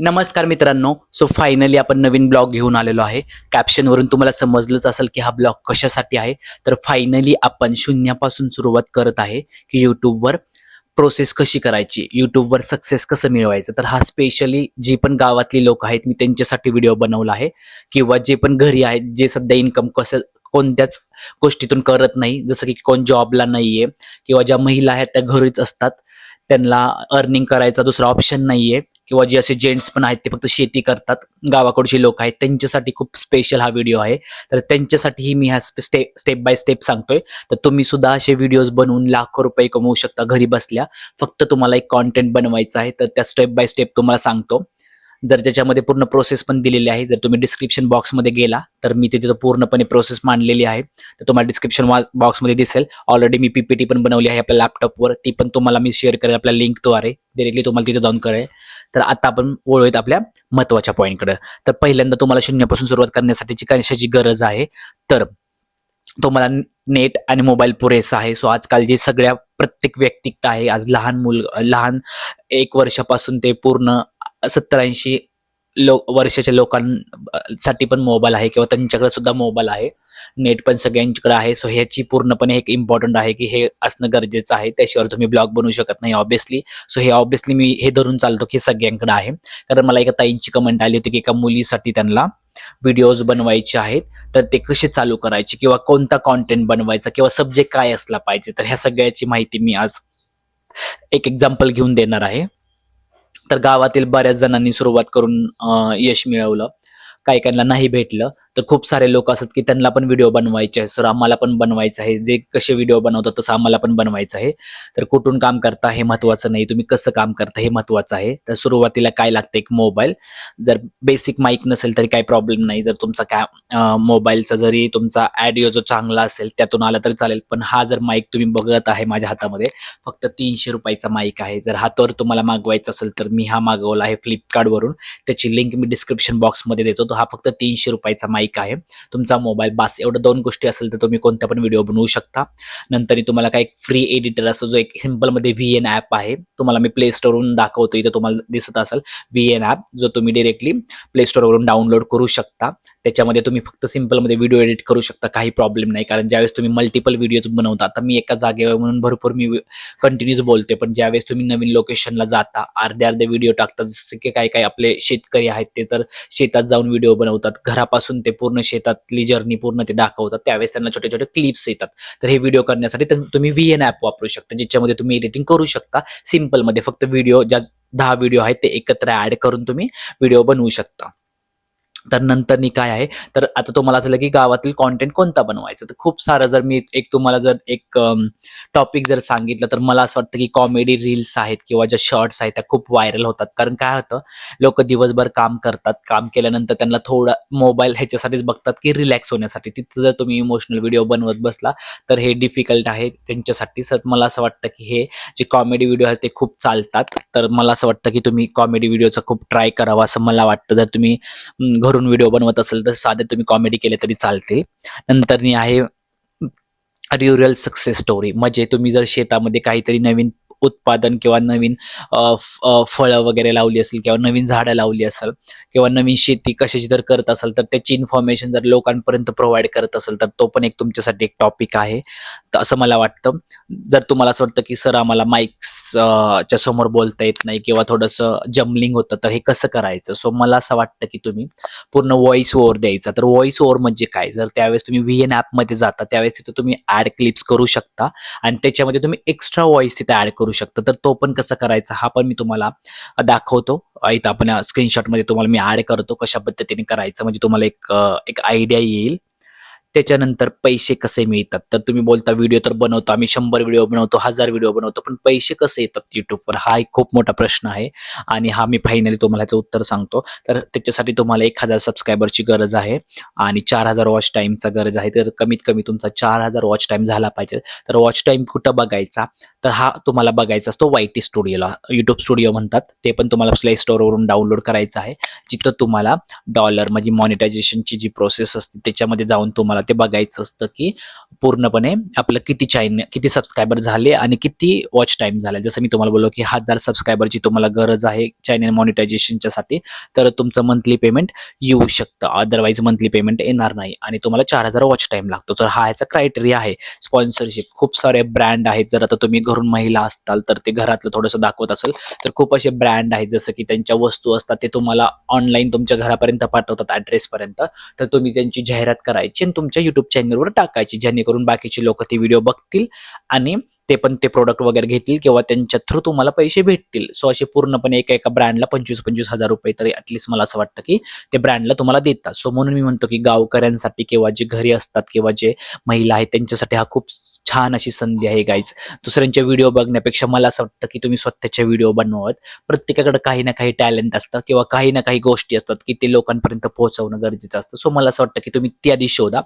नमस्कार मित्रांनो. So finally आपण नवीन ब्लॉग घेऊन आलेलो आहे. कॅप्शनवरून तुम्हाला समजलंच असेल की हा ब्लॉग कशासाठी आहे. तर फायनली आपण शून्यापासून सुरुवात करत आहे की यूट्यूबवर प्रोसेस कशी करायची यूट्यूबवर सक्सेस कसं मिळवायचं. तर हा स्पेशली जी पण गावातली लोक आहेत मी त्यांच्यासाठी व्हिडिओ बनवला आहे. किंवा जे पण घरी आहेत जे सध्या इन्कम कसं कोणत्याच गोष्टीतून करत नाही. जसं की कोण जॉबला नाहीये किंवा ज्या महिला आहेत त्या घरीच असतात त्यांना अर्निंग करायचा दुसरा ऑप्शन नाहीये. किंवा जे असे जेंट्स पण आहेत ते फक्त शेती करतात. गावाकडचे लोक आहेत त्यांच्यासाठी खूप स्पेशल हा व्हिडिओ आहे. तर त्यांच्यासाठीही मी हा स्टेप स्टेप बाय स्टेप सांगतोय. तर तुम्ही सुद्धा असे व्हिडिओज बनवून लाखो रुपये कमवू शकता घरी बसल्या. फक्त तुम्हाला एक कॉन्टेंट बनवायचा आहे तर त्या स्टेप बाय स्टेप तुम्हाला सांगतो. जर ज्याच्यामध्ये पूर्ण प्रोसेस पण दिलेली आहे जर तुम्ही डिस्क्रिप्शन बॉक्समध्ये गेला तर मी तिथे पूर्णपणे प्रोसेस मांडलेली आहे. तर तुम्हाला डिस्क्रिप्शन बॉक्समध्ये दिसेल. ऑलरेडी मी पीपीटी पण बनवली आहे आपल्या लॅपटॉपवर ती पण तुम्हाला मी शेअर करेल आपल्या लिंकद्वारे डिरेक्टली तुम्हाला तिथे जाऊन करेल तर आता आपण वळूयात आपल्या महत्त्वाच्या पॉईंटकडे तर पहिल्यांदा तुम्हाला शून्यापासून सुरुवात करण्यासाठीची कशाची गरज आहे? तर तुम्हाला नेट आणि मोबाईल पुरेसा आहे. सो आजकाल जे सगळ्या प्रत्येक व्यक्ती आहे आज लहान मुल लहान एक वर्षापासून ते पूर्ण सत्तर ऐंशी लोक वर्षाच्या लोकांसाठी पण मोबाईल आहे किंवा त्यांच्याकडे सुद्धा मोबाईल आहे. नेट पण सगळ्यांच्याकडे आहे. सो ह्याची पूर्णपणे एक इम्पॉर्टंट आहे की हे असणं गरजेचं आहे. त्याशिवाय तुम्ही ब्लॉग बनवू शकत नाही ऑब्विसली सो हे ऑब्विसली मी हे धरून चालतो की सगळ्यांकडे आहे. कारण मला एका ताईंची कमेंट आली होती की एका मुलीसाठी त्यांना व्हिडिओज बनवायचे आहेत. तर ते कसे चालू करायचे किंवा कोणता कॉन्टेंट बनवायचा किंवा सब्जेक्ट काय असला पाहिजे. तर ह्या सगळ्याची माहिती मी आज एक एक्झाम्पल घेऊन देणार आहे. तर गावातील बऱ्याच जणांनी सुरुवात करून यश मिळवलं. काही काहींना नाही भेटलं. तर खूप सारे लोक असतात की त्यांना पण व्हिडिओ बनवायचे आहे. सर आम्हाला पण बनवायचं आहे. जे कसे व्हिडिओ बनवतात तसं आम्हाला पण बनवायचं आहे. तर कुठून काम करता हे महत्वाचं नाही. तुम्ही कसं काम करता हे महत्वाचं आहे. तर सुरुवातीला काय लागतं एक मोबाईल जर बेसिक माईक नसेल तरी काही प्रॉब्लेम नाही. जर तुमचा काय मोबाईलचा जरी तुमचा ॲडिओ जो चांगला असेल त्यातून आला तरी चालेल. पण हा जर माईक तुम्ही बघत आहे माझ्या हातामध्ये फक्त तीनशे रुपयाचा माईक आहे. जर हातावर तुम्हाला मागवायचा असेल तर मी हा मागवला आहे फ्लिपकार्टवरून त्याची लिंक मी डिस्क्रिप्शन बॉक्समध्ये देतो. तो हा फक्त तीनशे रुपयाचा माईक आहे. तुमचा मोबाईल बास एवढं दोन गोष्टी असेल तर तुम्ही कोणत्या पण व्हिडिओ बनवू शकता. नंतर तुम्हाला काय फ्री एडिटर असं जो एक सिम्पलमध्ये व्ही एन ॲप आहे तुम्हाला मी प्ले स्टोरवरून दाखवतो इथं तुम्हाला दिसत असेल. व्ही एन ॲप जो तुम्ही डिरेक्टली प्ले स्टोरवरून डाउनलोड करू शकता. त्याच्यामध्ये तुम्ही फक्त सिम्पलमध्ये व्हिडिओ एडिट करू शकता काही प्रॉब्लेम नाही. कारण ज्यावेळेस तुम्ही मल्टिपल व्हिडिओज बनवता आता मी एका जागेवर म्हणून भरपूर मी कंटिन्यूज बोलते. पण ज्यावेळेस तुम्ही नवीन लोकेशनला जाता अर्धे अर्धे व्हिडिओ टाकता जसे की काही काही आपले शेतकरी आहेत ते तर शेतात जाऊन व्हिडिओ बनवतात. घरापासून ते पूर्ण शेतातली जर्नी पूर्ण ते दाखवतात. त्यावेळेस त्यांना छोटे छोटे क्लिप्स येतात. तर हे व्हिडिओ करण्यासाठी तर तुम्ही व्ही एन ॲप वापरू शकता ज्याच्यामध्ये तुम्ही एडिटिंग करू शकता. सिम्पलमध्ये फक्त व्हिडिओ ज्या दहा व्हिडिओ आहेत ते एकत्र ॲड करून तुम्ही व्हिडिओ बनवू शकता. तर नंतरनी काय आहे? तर आता तुम्हाला असं की गावातील कॉन्टेंट कोणता बनवायचा? तर खूप सारं जर मी एक तुम्हाला जर एक टॉपिक जर सांगितलं तर मला असं वाटतं की कॉमेडी रील्स आहेत किंवा ज्या शॉर्ट्स आहेत त्या खूप व्हायरल होतात. कारण काय होतं? लोक दिवसभर काम करतात. काम केल्यानंतर त्यांना थोडा मोबाईल ह्याच्यासाठीच बघतात की रिलॅक्स होण्यासाठी. तिथं जर तुम्ही इमोशनल व्हिडिओ बनवत बसला तर हे डिफिकल्ट आहे त्यांच्यासाठी. सर मला असं वाटतं की हे जे कॉमेडी व्हिडिओ आहेत ते खूप चालतात. तर मला असं वाटतं की तुम्ही कॉमेडी व्हिडिओचा खूप ट्राय करावा असं मला वाटतं. जर तुम्ही अं, व्हिडिओ बनवत असेल तर साधे तुम्ही कॉमेडी केले तरी चालतील. नंतर आहे रियुरल सक्सेस स्टोरी म्हणजे तुम्ही जर शेतामध्ये काहीतरी नवीन उत्पादन किंवा नवीन फळं वगैरे लावली असेल किंवा नवीन झाडं लावली असेल किंवा नवीन शेती कशाची जर करत असाल तर त्याची इन्फॉर्मेशन जर लोकांपर्यंत प्रोव्हाइड करत असेल तर तो पण एक तुमच्यासाठी एक टॉपिक आहे. तर असं मला वाटतं. जर तुम्हाला असं वाटतं की सर आम्हाला माईक्स च्या समोर बोलता येत नाही किंवा थोडंसं जमलिंग होतं तर हे कसं करायचं? सो मला असं वाटतं की तुम्ही पूर्ण व्हॉइस ओव्हर द्यायचा. तर व्हॉइस ओव्हर म्हणजे काय? जर त्यावेळेस तुम्ही व्ही एन ॲपमध्ये जाता त्यावेळेस तिथे तुम्ही ॲड क्लिप्स करू शकता आणि त्याच्यामध्ये तुम्ही एक्स्ट्रा व्हॉइस तिथे ॲड करू शकतं. तर तो पण कसं करायचा हा पण मी तुम्हाला दाखवतो. इथं आपण स्क्रीनशॉटमध्ये तुम्हाला मी ॲड करतो कशा पद्धतीने करायचं. म्हणजे तुम्हाला एक एक आयडिया येईल. त्याच्यानंतर पैसे कसे मिळतात? तर तुम्ही बोलता व्हिडिओ तर बनवतो आम्ही शंभर व्हिडिओ बनवतो हजार व्हिडिओ बनवतो पण पैसे कसे येतात युट्यूबवर हा एक खूप मोठा प्रश्न आहे आणि हा मी फायनली तुम्हाला याचं उत्तर सांगतो. तर त्याच्यासाठी तुम्हाला एक हजार सबस्क्रायबरची गरज आहे आणि चार हजार वॉच टाईमचा गरज आहे. तर कमीत कमी तुमचा चार हजार वॉच टाईम झाला पाहिजे. तर वॉच टाईम कुठं बघायचा? तर हा तुम्हाला बघायचा असतो वाय टी स्टुडिओला यूट्यूब स्टुडिओ म्हणतात. ते पण तुम्हाला प्ले स्टोअरवरून डाउनलोड करायचं आहे. जिथं तुम्हाला डॉलर म्हणजे मॉनिटायझेशनची जी प्रोसेस असते त्याच्यामध्ये जाऊन तुम्हाला ते बघायचं असतं की पूर्णपणे आपलं किती चॅन किती सबस्क्रायबर झाले आणि किती वॉच टाईम झाला. जसं मी तुम्हाला बोललो की हजार सबस्क्रायबरची तुम्हाला गरज आहे चॅनल मॉनिटायझेशनच्यासाठी तर तुमचं मंथली पेमेंट येऊ शकतं. अदरवाईज मंथली पेमेंट येणार नाही आणि तुम्हाला चार हजार वॉच टाइम लागतो. तर हा याचा क्रायटेरिया आहे. स्पॉन्सरशिप खूप सारे ब्रँड आहेत. जर आता तुम्ही घरून महिला असताल तर ते घरातलं थोडंसं दाखवत असेल तर खूप असे ब्रँड आहेत. जसं की त्यांच्या वस्तू असतात ते तुम्हाला ऑनलाईन तुमच्या घरापर्यंत पाठवतात ॲड्रेसपर्यंत तर तुम्ही त्यांची जाहिरात करायची आणि तुमच्या युट्यूब चॅनलवर टाकायची जेणेकरून बाकीचे लोक ते व्हिडिओ बघतील आणि ते पण ते प्रोडक्ट वगैरे घेतील किंवा त्यांच्या थ्रू तुम्हाला पैसे भेटतील. सो असे पूर्णपणे एका एका ब्रँडला पंचवीस पंचवीस हजार रुपये तरी ॲटलिस्ट मला असं वाटतं की ते ब्रँडला तुम्हाला देतात. सो म्हणून मी म्हणतो की गावकऱ्यांसाठी किंवा जे घरी असतात किंवा जे महिला आहेत त्यांच्यासाठी हा खूप छान अशी संधी आहे गाईज दुसऱ्यांचे व्हिडिओ बघण्यापेक्षा मला असं वाटतं की तुम्ही स्वतःचे व्हिडिओ बनवत प्रत्येकाकडे काही ना काही टॅलेंट असतं किंवा काही ना काही गोष्टी असतात की ते लोकांपर्यंत पोहोचवणं गरजेचं असतं. सो मला असं वाटतं की तुम्ही ती आधी शोधा.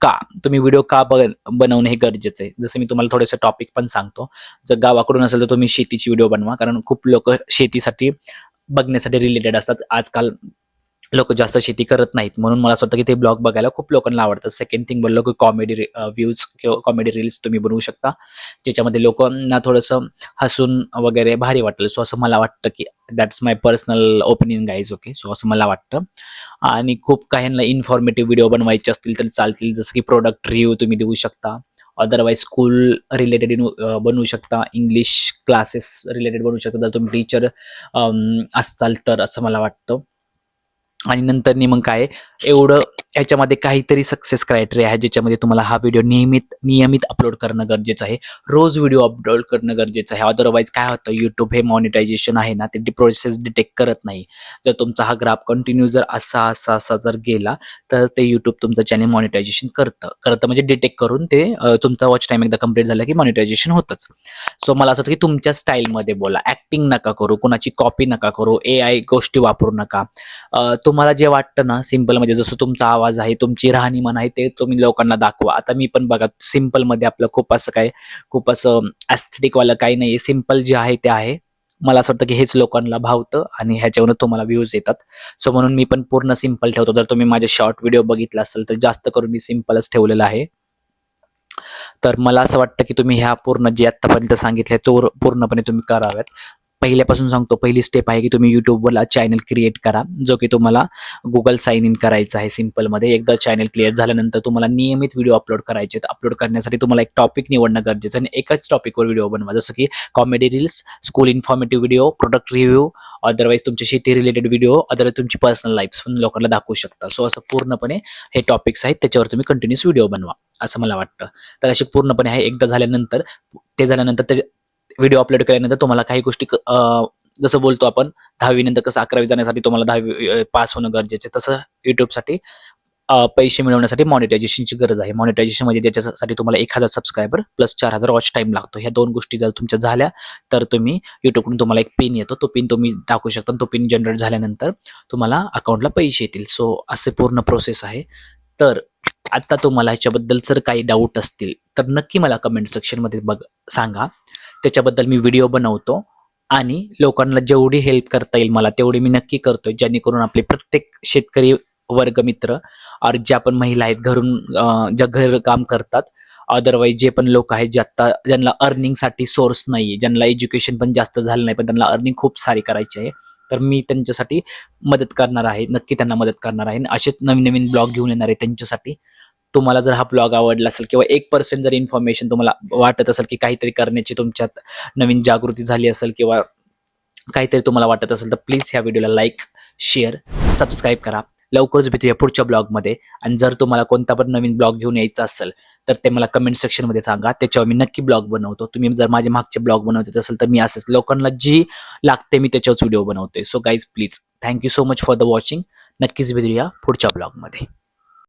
का? तुम्ही व्हिडिओ का बनवणं हे गरजेचं आहे? जसं मी तुम्हाला थोडंसं टॉपिक पण सांगतो. जर गावाकडून असेल तर तुम्ही शेतीची व्हिडिओ बनवा कारण खूप लोक शेतीसाठी बघण्यासाठी रिलेटेड असतात. आजकाल लोक जास्त शेती करत नाहीत. म्हणून मला असं वाटतं की ते ब्लॉग बघायला खूप लोकांना आवडतं. सेकंड थिंग बोललो की कॉमेडी व्ह्यूज किंवा कॉमेडी रील्स तुम्ही बनवू शकता. ज्याच्यामध्ये लोकांना थोडंसं हसून वगैरे भारी वाटेल. सो असं मला वाटतं की that's my personal opinion guys okay so असं मला वाटतं. आणि खूप काहींना इन्फॉर्मेटिव्ह व्हिडिओ बनवायचे असतील तर चालतील. जसं की प्रोडक्ट रिव्ह्यू तुम्ही देऊ शकता. अदरवाईज स्कूल रिलेटेड बनवू शकता. इंग्लिश क्लासेस रिलेटेड बनवू शकता. जर तुम्ही टीचर um, असाल तर असं मला वाटतं. आणि नंतर मग काय एवढं ह्याच्यामध्ये काहीतरी सक्सेस क्रायटेरिया आहे ज्याच्यामध्ये तुम्हाला हा व्हिडिओ नियमित नियमित अपलोड करणं गरजेचं आहे. रोज व्हिडिओ अपलोड करणं गरजेचं आहे. अदरवाईज काय होतं यूट्यूब हे मॉनिटायझेशन आहे ना ते प्रोसेस डिटेक्ट करत नाही. जर तुमचा हा ग्राफ कंटिन्यू जर असा असा असा जर गेला तर ते यूट्यूब तुमचं चॅनल मॉनिटायझेशन करतं. करतं म्हणजे डिटेक्ट करून ते तुमचा वॉच टाईम एकदा कंप्लीट झाला की मॉनिटायझेशन होतंच. सो मला असं वाटतं की तुमच्या स्टाईलमध्ये बोला. ॲक्टिंग नका करू कुणाची कॉपी नका करू ए आय गोष्टी वापरू नका. तुम्हाला जे वाटतं ना सिंपल म्हणजे जसं तुमचा आवाज आहे तुमची राहणीमान आहे ते तुम्ही लोकांना दाखवा. आता मी पण बघा सिम्पलमध्ये आपलं खूप असं काय खूप असं ॲस्थेटिकवालं काही नाही सिंपल जे आहे ते आहे. मला असं वाटतं की हेच लोकांना भावतं आणि ह्याच्यावरून तुम्हाला व्ह्यूज येतात. सो म्हणून मी पण पूर्ण सिंपल ठेवतो. जर तुम्ही माझे शॉर्ट व्हिडिओ बघितला असेल तर जास्त करून मी सिम्पलच ठेवलेलं आहे. तर मला असं वाटतं की तुम्ही ह्या पूर्ण जे आत्तापर्यंत सांगितले तो पूर्णपणे तुम्ही कराव्यात. पहिल्यापासून सांगतो पहिली स्टेप आहे की तुम्ही यूट्यूबवरला चॅनल क्रिएट करा जो की तुम्हाला गुगल साइन इन करायचं आहे सिम्पलमध्ये एकदा चॅनल क्रिएट झाल्यानंतर तुम्हाला नियमित व्हिडिओ अपलोड करायचे आहेत. अपलोड करण्यासाठी तुम्हाला एक टॉपिक निवडणं गरजेचं आणि एकाच टॉपिकवर व्हिडिओ बनवा. जसं की comedy reels school informative video product review otherwise तुमची शेती रिलेटेड व्हिडिओ अदरवाईज तुमची पर्सनल लाईफ पण लोकांना दाखवू शकता. सो असं पूर्णपणे हे टॉपिक्स आहेत त्याच्यावर तुम्ही कंटिन्युअस व्हिडिओ बनवा असं मला वाटतं. तर असे पूर्णपणे आहे. एकदा झाल्यानंतर ते झाल्यानंतर ते व्हिडिओ अपलोड केल्यानंतर तुम्हाला काही गोष्टी क- जसं बोलतो आपण दहावीनंतर कसं अकरावी जाण्यासाठी तुम्हाला दहावी पास होणं गरजेचं आहे. तसं युट्यूबसाठी पैसे मिळवण्यासाठी मॉनिटायझेशनची गरज आहे. मॉनिटायझेशन म्हणजे ज्याच्यासाठी तुम्हाला एक हजार सबस्क्रायबर प्लस चार हजार वॉच टाईम लागतो. ह्या दोन गोष्टी जर तुमच्या झाल्या तर तुम्ही युट्यूबकडून तुम्हाला एक पिन येतो. तो पिन तुम्ही टाकू शकता तो पिन जनरेट झाल्यानंतर तुम्हाला अकाउंटला पैसे येतील. सो असे पूर्ण प्रोसेस आहे. तर आत्ता तुम्हाला ह्याच्याबद्दल जर काही डाऊट असतील तर नक्की मला कमेंट सेक्शनमध्ये बघ सांगा. त्याच्याबद्दल मी व्हिडिओ बनवतो आणि लोकांना जेवढी हेल्प करता येईल मला तेवढी मी नक्की करतोय जेणेकरून आपले प्रत्येक शेतकरी वर्ग मित्र और ज्या पण महिला आहेत घरून ज्या घर काम करतात अदरवाईज जे पण लोक आहेत जे आत्ता ज्यांना अर्निंगसाठी सोर्स नाही आहे ज्यांना एज्युकेशन पण जास्त झालं नाही पण त्यांना अर्निंग खूप सारी करायची आहे तर मी त्यांच्यासाठी मदत करणार आहे नक्की त्यांना मदत करणार आहे. असेच नवीन नवीन ब्लॉग घेऊन येणार आहे त्यांच्यासाठी. तुम्हाला जर हा ब्लॉग आवडला असेल किंवा एक पर्सेंट जर इन्फॉर्मेशन तुम्हाला वाटत असेल की काहीतरी करण्याची तुमच्यात नवीन जागृती झाली असेल किंवा काहीतरी तुम्हाला वाटत असेल तर प्लीज ह्या व्हिडिओला लाईक शेअर सबस्क्राईब करा. लवकरच भेटूया पुढच्या ब्लॉगमध्ये आणि जर तुम्हाला कोणता पण नवीन ब्लॉग घेऊन यायचा असेल तर ते मला कमेंट सेक्शनमध्ये सांगा. त्याच्यावर मी नक्की ब्लॉग बनवतो. तुम्ही जर माझे मागचे ब्लॉग बनवत असेल तर मी असंच लोकांना जी लागते मी त्याच्यावरच व्हिडिओ बनवतोय. So guys please thank you so much for the watching नक्कीच भेटूया पुढच्या ब्लॉगमध्ये